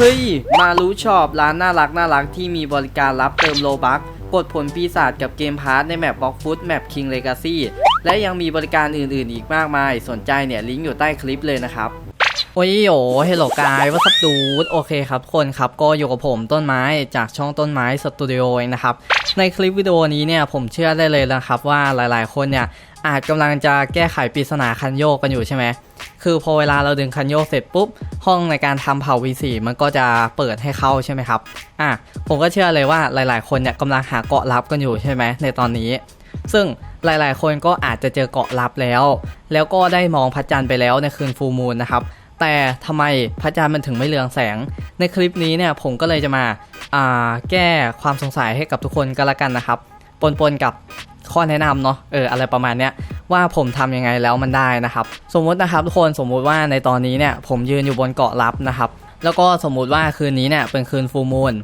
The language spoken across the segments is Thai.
เฮ้ย มารู้ชอบร้านน่ารักน่ารักที่มีบริการรับเติมโลบักกดผลปีศาจกับเกมพาร์ทในแมปบล็อกฟุตแมปคิงเลกาซี่และยังมีบริการอื่นๆ อีกมากมาย สนใจเนี่ย ลิงก์อยู่ใต้คลิปเลยนะครับโอ้ยโอเฮลโลกายวัสดูดโอเคครับคนครับก็อยู่กับผมต้นไม้จากช่องต้นไม้สตูดิโอนะครับ ในคลิปวิดีโอนี้เนี่ยผมเชื่อได้เลยนะครับว่าหลายๆ คนเนี่ยอาจกำลังจะแก้ไขปริศนาคันโยกกันอยู่ใช่ไหม คือพอเวลาเราดึงคันโยกเสร็จปุ๊บ ห้องในการทำเผา V4 มันก็จะเปิดให้เข้าใช่ไหมครับ อะ ผมก็เชื่อเลยว่าหลาย ๆ คนเนี่ยกำลังหาเกาะลับกันอยู่ใช่ไหมในตอนนี้ ซึ่งหลาย ๆ คนก็อาจจะเจอเกาะลับแล้ว แล้วก็ได้มองพระจันทร์ไปแล้วในคืนฟูมูลนะครับ แต่ทำไมพระจันทร์มันถึงไม่เรืองแสง ในคลิปนี้เนี่ยผมก็เลยจะมาอ่าแก้ความสงสัยให้กับทุกคนก็แล้วกันนะครับ ปนๆกับข้อแนะนำเนาะ เออ อะไรประมาณเนี้ย ว่าผมทำยังไงแล้วมันได้นะครับ สมมุตินะครับทุกคนสมมุติว่าในตอนนี้เนี่ยผมยืนอยู่บนเกาะลับนะครับ แล้วก็สมมุติว่าคืนนี้เนี่ยเป็นคืนฟูมูล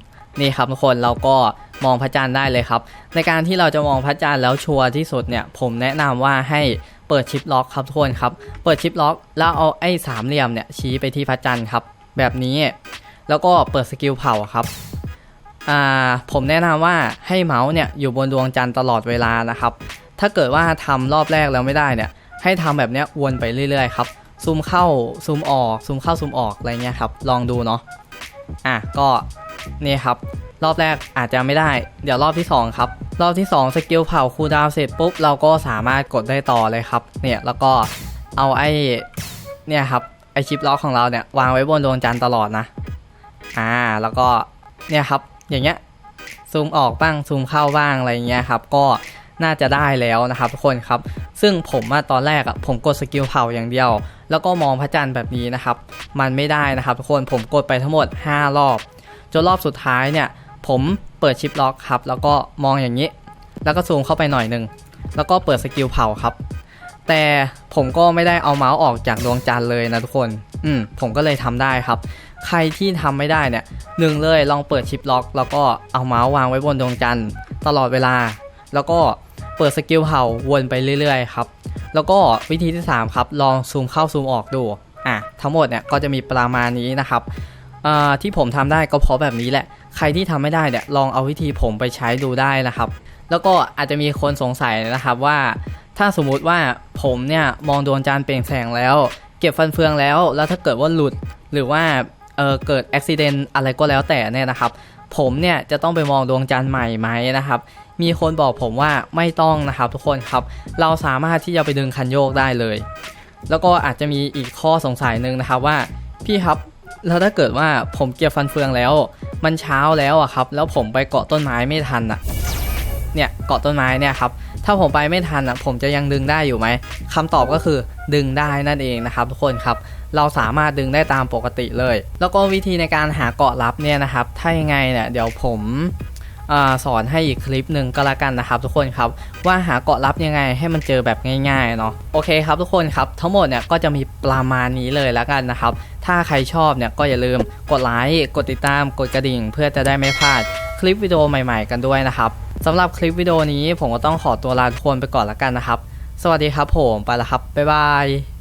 นี่ครับทุกคนเราก็มองพระจันทร์ได้เลยครับ ในการที่เราจะมองพระจันทร์แล้วชัวร์ที่สุดเนี่ยผมแนะนำว่าให้เปิดชิปล็อกครับทุกคนครับ เปิดชิปล็อกแล้วเอาไอ้สามเหลี่ยมเนี่ยชี้ไปที่พระจันทร์ครับ แบบนี้แล้วก็เปิดสกิลเผาครับผมแนะนำว่าให้เมาส์เนี่ยอยู่บนดวงจันทร์ตลอดเวลานะครับ ถ้าเกิดว่าทำรอบแรกแล้วไม่ได้เนี่ย ให้ทำแบบนี้วนไปเรื่อยๆครับ ซูมเข้า ซูมออก ซูมเข้า ซูมออกอะไรเงี้ยครับ ลองดูเนาะ อะ ก็นี่ครับ รอบแรกอาจจะไม่ได้ เดี๋ยวรอบที่ 2 ครับ รอบที่ 2 สกิลเผาคูดาวเสร็จปุ๊บ เราก็สามารถกดได้ต่อเลยครับ เนี่ย แล้วก็เอาไอ้ เนี่ยครับ ไอชิปล็อกของเราเนี่ย วางไว้บนดวงจันทร์ตลอดนะ อ่า แล้วก็ เนี่ยครับ อย่างเงี้ย ซูมออกบ้าง ซูมเข้าบ้างอะไรเงี้ยครับ ก็ น่าจะได้แล้วนะครับทุกคนครับ ซึ่งผมอะตอนแรกอะผมกดสกิลเผาอย่างเดียว แล้วก็มองพระจันทร์แบบนี้นะครับ มันไม่ได้นะครับทุกคนผมกดไปทั้งหมด 5 รอบ จนรอบสุดท้ายเนี่ย ผมเปิดชิปล็อกครับ แล้วก็มองอย่างนี้ แล้วก็ซูมเข้าไปหน่อยหนึ่งแล้วก็เปิดสกิลเผาครับ แต่ผมก็ไม่ได้เอาเมาส์ออกจากดวงจันทร์เลยนะทุกคน อืมผมก็เลยทำได้ครับ ใครที่ทำไม่ได้เนี่ยหนึ่งเลยลองเปิดชิปล็อก แล้วก็เอาเมาส์วางไว้บนดวงจันทร์ตลอดเวลา แล้วก็ เปิดสกิลเผาวนไปเรื่อยๆครับ แล้วก็วิธีที่ 3 ครับ ลองซูมเข้าซูมออกดู อะ ทั้งหมดเนี่ยก็จะมีประมาณนี้นะครับอ่าที่ผมทำได้ก็เพราะแบบนี้แหละ ใครที่ทำไม่ได้เนี่ยลองเอาวิธีผมไปใช้ดูได้นะครับ แล้วก็อาจจะมีคนสงสัยนะครับว่า ถ้าสมมุติว่าผมเนี่ยมองดวงจันทร์เปล่งแสงแล้ว เก็บฟันเฟืองแล้ว แล้วถ้าเกิดว่าหลุดหรือว่าเออเกิดอุบิเหตุอะไรก็แล้วแต่เนี่ยนะครับ ผมเนี่ยจะต้องไปมองดวงจันทร์ใหม่ไหมนะครับ มีคนบอกผมว่าไม่ต้องนะครับทุกคนครับ เราสามารถที่จะไปดึงคันโยกได้เลย แล้วก็อาจจะมีอีกข้อสงสัยหนึ่งนะครับว่าพี่ครับแล้วถ้าเกิดว่าผมเก็บฟันเฟืองแล้ว มันเช้าแล้วอะครับ แล้วผมไปเกาะต้นไม้ไม่ทันอะเนี่ยเกาะต้นไม้เนี่ยครับถ้าผมไปไม่ทันอะผมจะยังดึงได้อยู่ไหมคำตอบก็คือดึงได้นั่นเองนะครับทุกคนครับ เราสามารถดึงได้ตามปกติเลย แล้วก็วิธีในการหาเกาะลับเนี่ยนะครับ ถ้ายังไงเนี่ยเดี๋ยวผม อสอนให้อีกคลิปหนึ่งก็แล้วกันนะครับ ทุกคนครับว่าหาเกาะลับยังไงให้มันเจอแบบง่ายๆเนาะโอเคครับทุกคนครับทั้งหมดเนี่ยก็จะมีประมาณนี้เลยแล้วกันนะครับ ถ้าใครชอบเนี่ยก็อย่าลืมกดไลค์กดติดตามกดกระดิ่ง เพื่อจะได้ไม่พลาดคลิปวิดีโอใหม่ ๆ กันด้วยนะครับสำหรับคลิปวิดีโอนี้ผมก็ต้องขอตัวลาทุกคนไปก่อนแล้วกันนะครับ สวัสดีครับผมไปแล้วครับบ๊ายบาย